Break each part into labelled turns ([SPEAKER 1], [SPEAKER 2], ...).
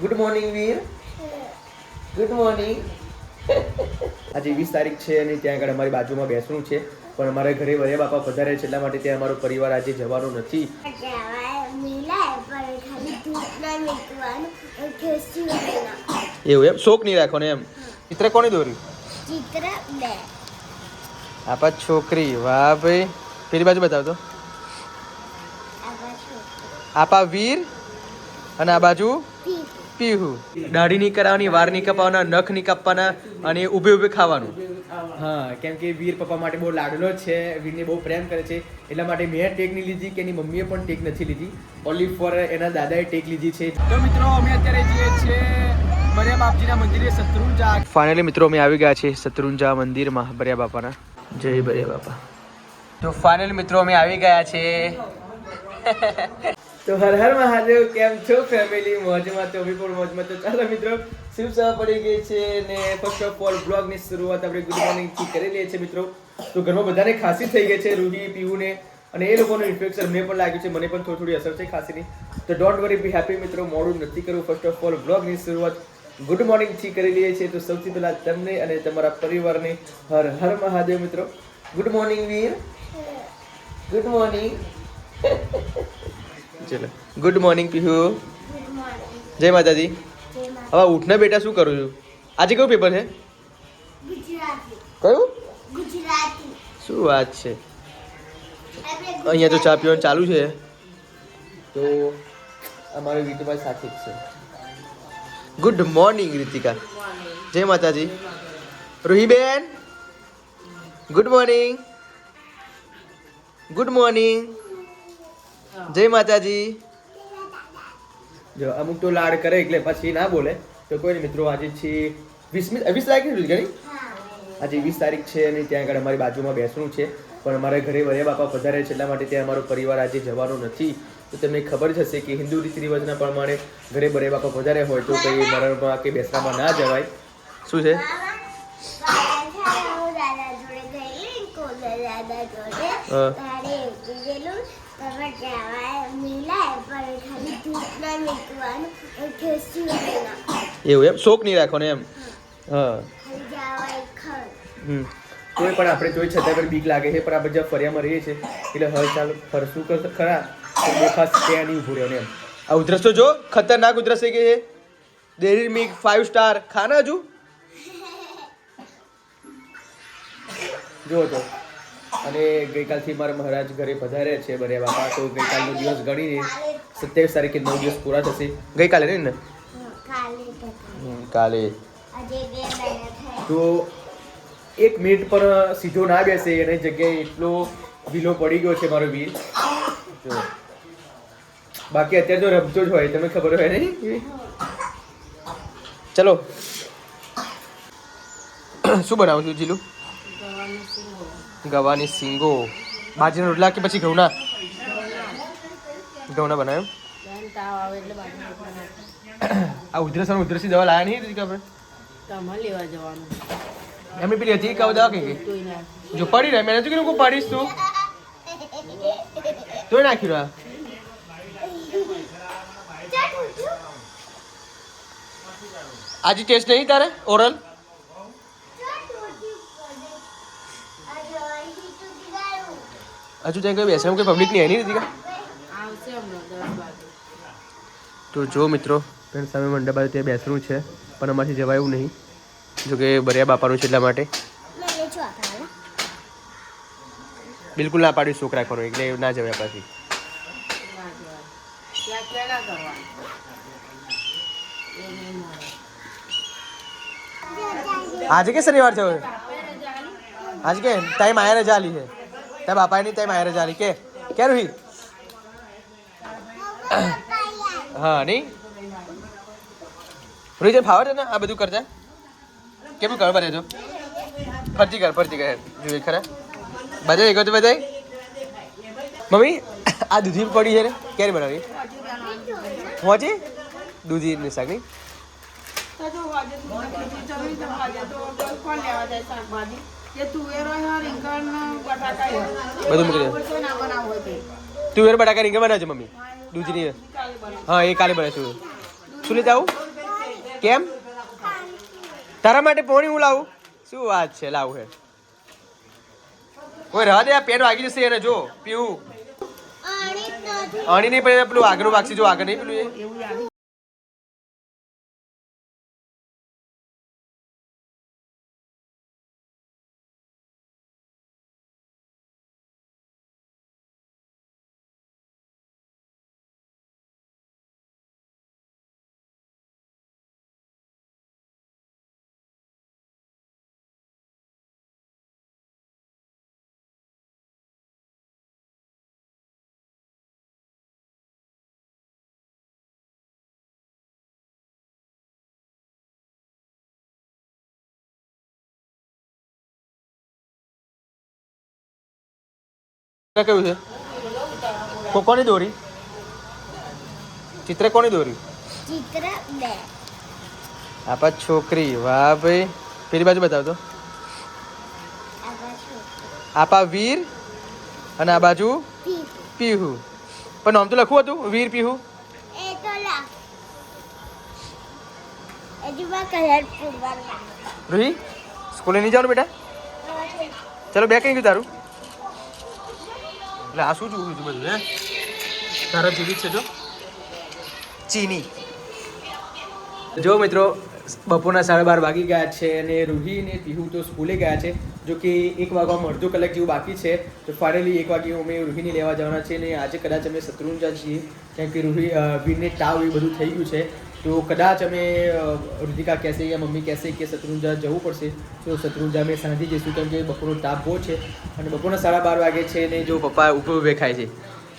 [SPEAKER 1] Good morning Veer good morning આજે વીસ તારીખ છે અને ત્યાં આગળ અમારી બાજુમાં બેસવું છે પણ અમારા ઘરે વરે બાપા પધારે છે એટલા માટે ત્યાં અમારો પરિવાર આજે જવાનો નથી. એવું એમ? શોખ નહીં રાખવાનો એમ? ચિત્ર કોને દોર્યું?
[SPEAKER 2] ચિત્ર
[SPEAKER 1] આપા છોકરી વાહ ભાઈ. પેલી બાજુ બતાવતો આપા વીર અને આ બાજુ? પીહુ દાઢી નહીં કરાવવાની વાર નહીં કપાવવાના નખ નહીં કાપવાના અને ઊભે ઊભે ખાવાનું. હા કેમ કે વીર પપ્પા માટે બહુ લાડલો છે વીરને બહુ પ્રેમ કરે છે. એટલા માટે મેં ટેક નહીં લીધી કે એની મમ્મીએ પણ ટેક નથી લીધી. ઓલી ફોર એના દાદાએ ટેક લીધી છે. તો મિત્રો અમે અત્યારે જઈએ છીએ બરિયા બાપજીના મંદિરે શત્રુંજા. ફાઇનલી મિત્રો અમે આવી ગયા છીએ શત્રુંજા મંદિરમાં બરિયા બાપાના. જય બરિયા બાપા. તો ફાઇનલી મિત્રો અમે આવી ગયા છીએ. તો હર હર મહાદેવ કેમ છો ફેમિલી મોજમાં તો પણ મોજમાં તો ચાલો મિત્રો શિવ સભા પડી ગઈ છે ને ફર્સ્ટ ઓફ ઓલ બ્લોગની શરૂઆત આપણે ગુડ મોર્નિંગથી કરી લઈએ છીએ મિત્રો. તો ઘરમાં બધાને ખાંસી થઈ ગઈ છે રૂહી પીવુને અને એ લોકોનું ઇન્ફેક્શન મને પણ લાગ્યું છે મને પણ થોડી થોડી અસર છે ખાંસીની. તો ડોન્ટ વરી બી હેપી મિત્રો મોડું નથી કરવું. ફર્સ્ટ ઓફ ઓલ બ્લોગની શરૂઆત ગુડ મોર્નિંગથી કરી લઈએ છીએ. તો સૌથી પહેલા તમને અને તમારા પરિવારને હર હર મહાદેવ મિત્રો good morning Veer. Good morning ચલો. ગુડ મોર્નિંગ પીહુ જય માતાજી. હવે ઉઠને બેટા શું કરું છું? આજે કયું પેપર છે? કયું? શું વાત છે? અહીંયા તો ચા પીવાનું ચાલુ છે. તો અમારી રીતુભાઈ સાથે જ છે. Good morning Ritika. જય માતાજી. રૂહીબેન? ગુડ મોર્નિંગ ગુડ મોર્નિંગ જય માતાજી. જો અમુક તો લાડ કરે એટલે પછી ના બોલે. તો કોઈ નહીં મિત્રો આજે છે વીસમી વીસ તારીખની ઘણી આજે વીસ તારીખ છે અને ત્યાં આગળ અમારી બાજુમાં બેસવું છે. પણ અમારા ઘરે વરિયા બાપા પધારે છે એટલા માટે ત્યાં અમારો પરિવાર આજે જવાનો નથી. તો તમને ખબર જ હશે કે હિન્દુ રીતિ રિવાજના પ્રમાણે ઘરે વરિયા બાપા પધારે હોય તો કંઈ મરણમાં કે બેસવામાં ના જવાય. શું છે?
[SPEAKER 2] હું. તમે કહેવાય મિલાય પણ ખાલી દૂધ ના મૂકવાનું ઠેસી
[SPEAKER 1] એવું એમ? શોખ નહીં રાખવાનો એમ? હા. હમ. તોય પણ આપણે જોઈ છતાં પણ બીક લાગે છે પણ આપણે જ્યાં ફરિયામાં રહીએ છીએ. એટલે હર ચાલ ફરશું કર ખરા? દેખાશ ત્યાં નહીં ઉભું રહ્યો એમ. આ ઉધરસ તો જો ખતરનાક ઉધરસ થઈ ગઈ છે. ડેરી મિલ્ક ફાઇવ સ્ટાર ખાના જો જો તો. અને ગઈકાલથી મારા મહારાજ ઘરે પધાર્યા છે બને બાપા તો ગઈકાલનો દિવસ ગણીને સત્યાવીસ તારીખે નવ દિવસ પૂરા થશે. ગઈકાલે નહીં ને?
[SPEAKER 2] કાલે તો.
[SPEAKER 1] હમ, કાલે.
[SPEAKER 2] આજે બે મહિના થયા.
[SPEAKER 1] તો એક મિનિટ પણ સીધો ના બેસે એની જગ્યાએ એટલો ઢીલો પડી ગયો છે મારો વીર. બાકી અત્યારે તો રમતો જ હોય તમને ખબર હોય નહીં ચલો. શું બનાવું છું જીલું? ગવાની સિંગો. બાજરીના રોટલા કે પછી ઘઉંના? ઘઉંના બનાવ્યો? આ ઉધરસ અને દવા લાયા નહીં હતી આપણે
[SPEAKER 3] લેવા જવાનું
[SPEAKER 1] પેલી હતી કઈ દવા કઈ જો પડી રહે, મેં કીધું હું પાડીશ તું. તોય નાખ્યું આજે ટેસ્ટ નહીં તારે? ઓરલ? હજુ ત્યાં કઈ બેસે કે? પબ્લિક નહીં નથી
[SPEAKER 3] વાગે.
[SPEAKER 1] તો જો મિત્રો પણ સામે મંડપ બાજુ ત્યાં બેસવું છે પણ અમારથી જવાય એવું નહીં. જો કે બરિયા બાપાનું છે એટલા માટે. બિલકુલ ના પાડ્યું શોખ રાખવાનું એટલે ના જવાય પાછી આજે કે શનિવાર છે આજે કે ટાઈમ આયા રજા આલી છે. તારા બાપાની ટાઈમ આયા જારી કે? કે રૂહી? હા, નહીં? રૂહી તને ફાવે ને આ બધું કરતા? કેમ કર બને જો ફરતી કર ફરતી કર. જોઈએ ખરા. બધાય એક તો બધાય? મમ્મી, આ દૂધી પડી છે ને, ક્યારે બનાવી? પહોંચી દૂધી ને શાક નહીં? બધું મૂકી દે. તુવેર બટાકા રીંગણ બનાવજો મમ્મી. દૂધની હા એ કાલે બનાવીશું. શું લેતા આવું? કેમ? તારા માટે પોણી હું લાવું? શું વાત છે લાવું હે. કોઈ રહા દે આ પેન વાગી જશે એને જો પીવું. અણી નહીં પડે પેલું આગળ વાગશે જો આગળ નહીં પેલું એ.
[SPEAKER 3] એવું યાદ
[SPEAKER 1] આ કયું છે કો કોની દોરી ચિત્ર કોની દોરી
[SPEAKER 2] ચિત્ર બે
[SPEAKER 1] આપા છોકરી વાહ ભાઈ પેલી બાજુ બતાવ તો
[SPEAKER 2] આવા છોકરી
[SPEAKER 1] આપા વીર અને આ બાજુ
[SPEAKER 2] પીપુ
[SPEAKER 1] પીહુ પણ નામ તો લખવું હતું વીર પીહુ
[SPEAKER 2] એ તો લા હજુ માં કલર પૂરવાનું
[SPEAKER 1] રૂહી સ્કૂલે નહીં જવાનું બેટા ચલો બે કઈ ગયું તારું એટલે આ શું જોવું છું બધું હે? તારા જેવી છે, જો. ચીની. જો મિત્રો, બપોરના સાડા બાર વાગી ગયા છે અને રૂહી અને પીહુ તો સ્કૂલે ગયા છે. જો કે એક વાગવામાં અડધો કલાક જેવું બાકી છે, તો ફાઇનલી એક વાગે અમે રૂહીને લેવા જવાના છે અને આજે કદાચ અમે શત્રુંજા છીએ, કેમ કે રૂહી વીરને તાવ એ બધું થઈ ગયું છે. તો કદાચ અમે ઋતિકા કહેશે યા મમ્મી કહેશે કે શત્રુંજા જવું પડશે, તો શત્રુંજા અમે સાંજે જઈશું કેમ કે બપોરનો તાપ બહુ છે અને બપોરના સાડા બાર વાગે છે અને જો પપ્પા ઉપર ઉભે ખાય છે.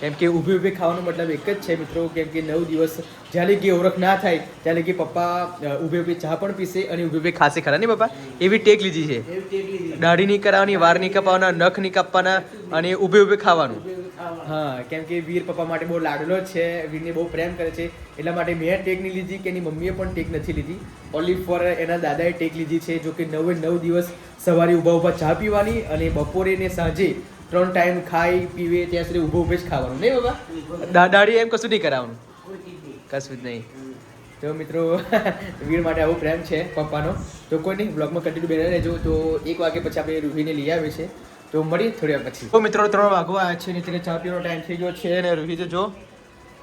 [SPEAKER 1] કેમ કે ઊભી ઊભી ખાવાનો મતલબ એક જ છે મિત્રો કેમ કે નવ દિવસ જ્યાં લગી ઓળખ ના થાય ત્યાં લગી પપ્પા ઊભી ઊભી ચા પણ પીશે અને ઊભી ઊભી ખાશે ખરા નહીં પપ્પા એવી ટેક લીધી છે. દાઢી નહીં કરાવવાની વાર નહીં કપાવવાના નખ નહીં કાપવાના અને ઊભી ઊભી ખાવાનું. હા કેમ કે વીર પપ્પા માટે બહુ લાડલો છે વીરને બહુ પ્રેમ કરે છે એટલા માટે મેં ટેક નહીં લીધી કે એની મમ્મીએ પણ ટેક નથી લીધી. ઓનલી ફોર એના દાદાએ ટેક લીધી છે જો કે નવે નવ દિવસ સવારે ઊભા ઊભા ચા પીવાની અને બપોરે ને સાંજે ત્રણ ટાઈમ ખાઈ પીવે ત્યાં સુધી ઊભો ઊભે જ ખાવાનું. નહીં બાબા? દા- દાઢી એમ કશું નહીં કરાવવાનું. કશું જ નહીં. તો મિત્રો વીર માટે આવો પ્રેમ છે પપ્પાનો. તો કોઈ નહીં બ્લોગમાં કન્ટિન્યુ બેને રહેજો. તો એક વાગે પછી આપણે રૂહીને લઈ આવે છે તો મળીએ થોડી વાર પછી. તો મિત્રો ત્રણ વાગવા આવ્યા છે ને તેને ચા પીવાનો ટાઈમ થઈ ગયો છે અને રૂહી જો.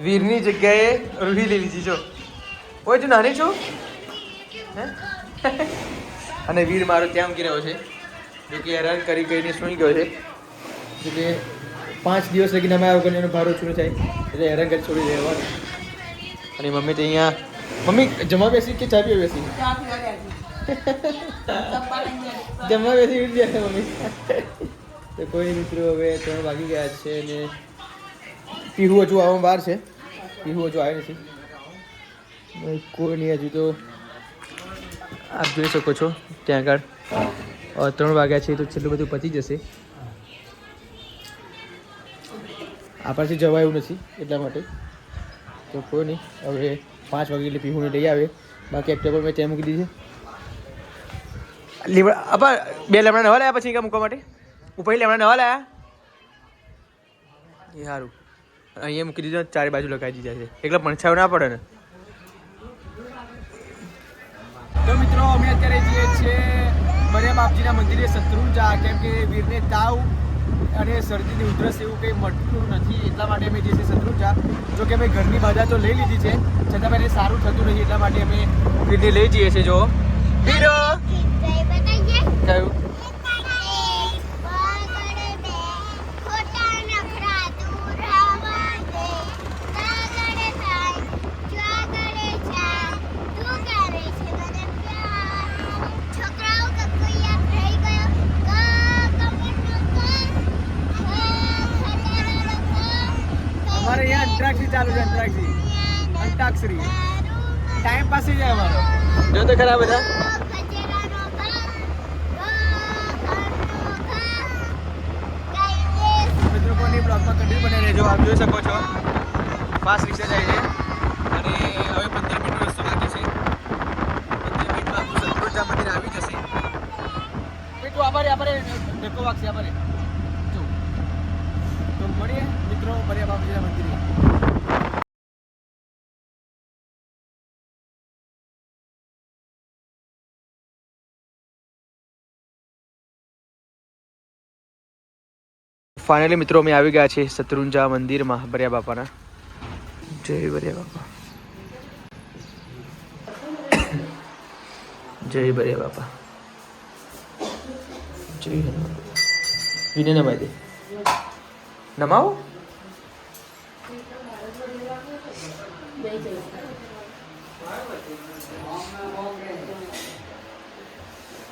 [SPEAKER 1] વીરની જગ્યાએ રૂહી લઈ લીધી જો. ઓય તું નાની છો? હે? અને વીર મારો ત્યાં રહ્યો છે. જો કે હેરાન કરી કરીને સૂઈ ગયો છે. એટલે પાંચ દિવસ લગીને અમે આવું કરીને એનો ભારો ઓછું થાય. એટલે હેરાન કરી છોડી દેવાનું અને મમ્મી તો અહીંયા મમ્મી જમવા બેસી કે ચા પીવા બેસી?
[SPEAKER 3] જાય જાય.
[SPEAKER 1] જમવા બેસી ગયા મમ્મી. તો કોઈ મિત્રો હવે ત્રણ વાગી ગયા છે અને પીહુ હજુ આવવામાં બહાર છે. પીહુ હજુ આવ્યો નથી. કોઈ નહીં હજુ તો આપ જોઈ શકો છો ત્યાં આગળ. ત્રણ વાગ્યા છે તો છેલ્લું બધું પતી જશે. આપણાથી જવાય એવું નથી એટલા માટે. તો કોઈ નહીં હવે પાંચ વાગે એટલે પીહુને લઈ આવે. બાકી એક ટેબલ મેં ત્યાં મૂકી દીધી છે. લીમડા આપા બે લેમડા નવા લાયા પછી મૂકવા માટે? ઉપર લેમડા નવા લાયા એ સારું અહીંયા મૂકી દીધો ચારે બાજુ લગાવી દીધા છે. એકલા પડછાવ ના પડે ને. તો મિત્રો અમે અત્યારે જઈએ છીએ મરિયા બાપજીના મંદિરે શત્રુંજા કેમ કે વીરને તાવ અને શરદીની ઉધરસ એવું કંઈ મળતું નથી એટલા માટે અમે જે છે શત્રુંજા જો કે અમે ઘરની બાજા તો લઈ લીધી છે છતાં પણ એ સારું થતું નથી એટલા માટે અમે વીરને લઈ જઈએ છીએ જો કયું છે અંતાક્ષરી. ટાઈમ પાસ જાય અમારો. જો તો ખરા બધા. મિત્રો કોની બ્લોગમાં કન્ટિન્યુ બને રહેજો? આપ જોઈ શકો છો. ફાસ્ટ રિક્ષા જાય છે. અને હવે પંદર મિનિટનો રસ્તો બાકી છે. પંદર મિનિટમાં આપણું સંતોષા મંદિર આવી જશે. મીઠું આભારે આભારે ધક્કો વાગશે આભારે જો તો મળીએ મિત્રો મળીએ બાપજીના મંદિરે ફાઇનલી મિત્રો, અમે આવી ગયા છીએ શત્રુંજા મંદિરમાં, બરિયા બાપાના. જય બરિયા બાપા. જય બરિયા બાપા. જય વિનય નમાઈ દે. નમાવો?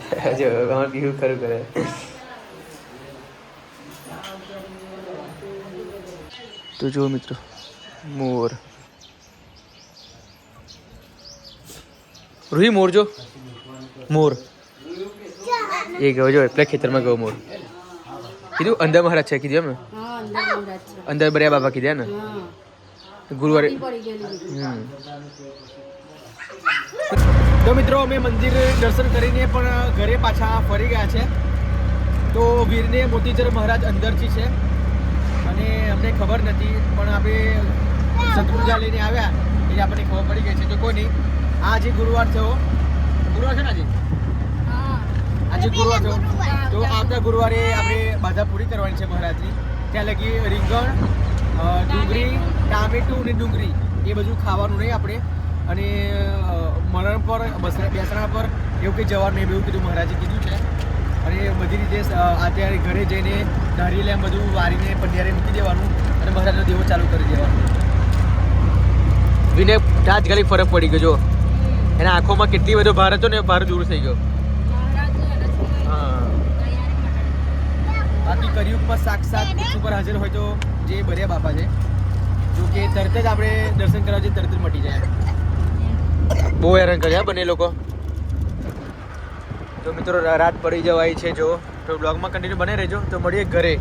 [SPEAKER 1] જો, અમારે બીજું ખરું કરે. તો જુઓ મિત્રો, મોર. રૂહી, મોર જો. મોર. એ ગયો, જો એટલે ખેતરમાં ગયો મોર. કીધું, અંદર મહારાજ છે, કીધું એમ
[SPEAKER 3] અંદર
[SPEAKER 1] બર્યા બાબા કીધા ને? ગુરુવારે તો મિત્રો, અમે મંદિર દર્શન કરીને પણ ઘરે પાછા ફરી ગયા છે. તો વીરને મોતીચર મહારાજ અંદરથી છે. અને અમને ખબર નથી પણ આપણે સતપૂજા લઈને આવ્યા એટલે આપણને ખબર પડી ગઈ છે તો કોઈ નહીં. આ જે ગુરુવાર થયો ગુરુવાર છે ને આજે?
[SPEAKER 3] હા.
[SPEAKER 1] આજે ગુરુવાર થયો. તો આવતા ગુરુવારે આપણે બાધા પૂરી કરવાની છે મહારાજની. ત્યાં લગી રીંગણ ડુંગળી ટામેટું અને ડુંગળી એ બધું ખાવાનું નહીં આપણે. અને મરણ પર બેસણા પર એવું કંઈ જવાનું નહીં એવું કીધું મહારાજે કીધું છે. અને બધી રીતે અત્યારે ઘરે જઈને ધારી લે બધું વારીને પંડિયારે મૂકી દેવાનું અને મહારાજનો દેવો ચાલુ કરી દેવાનો. વિને તાજકાલિક ફરક પડી ગયો જો. એના આંખોમાં કેટલી બધો ભાર હતો ને ભાર દૂર થઈ ગયો. હા. બાકી કરિયુગમાં સાક્ષાત ઉપર હાજર હોય તો જે બરિયા બાપા છે. જો કે તરત જ આપણે દર્શન કરવા જઈએ તરત જ મટી જાય. બહુ હેરાન કર્યા બંને લોકો. તો મિત્રો રાત પડી જવાય છે જો. તો બ્લોગમાં કન્ટિન્યુ બને રહેજો. તો મળીએ ઘરે.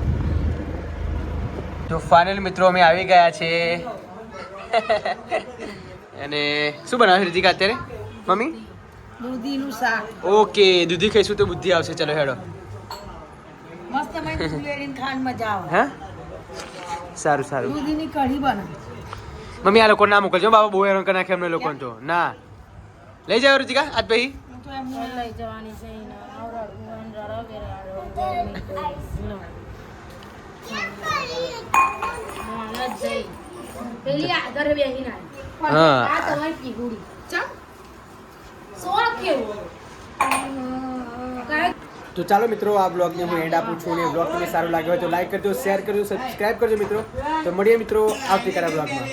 [SPEAKER 1] તો ફાઇનલ મિત્રો અમે આવી ગયા છે. અને શું બનાવે છે રીતિકા અત્યારે? મમ્મી?
[SPEAKER 3] દૂધીનું શાક.
[SPEAKER 1] ઓકે દૂધી ખાઈશું તો બુદ્ધિ આવશે. ચલો હેડો.
[SPEAKER 3] મસ્ત મજા આવે.
[SPEAKER 1] હા? સારું સારું.
[SPEAKER 3] દૂધીની કઢી બને
[SPEAKER 1] મમ્મી આ લોકો ના મોકલજો. બાબા બહુ હેરાન કરી નાખે અમને લોકોને તો. ના. લઈ જાવ રુચિકા આજ પછી
[SPEAKER 3] હું તો એમને લઈ જવાની છે એને આવડતું પેલી આગળ બેહીને આવી.
[SPEAKER 1] હા.
[SPEAKER 3] આ તમારી પીગુડી ચમ સોળ કેવું કાંઈ
[SPEAKER 1] તો ચાલો મિત્રો આ બ્લોગને હું એન્ડ આપું છું અને બ્લોગ તમને સારો લાગ્યો હોય તો લાઈક કરજો શેર કરજો સબસ્ક્રાઇબ કરજો મિત્રો તો મળીએ મિત્રો આવતીકાલના બ્લોગમાં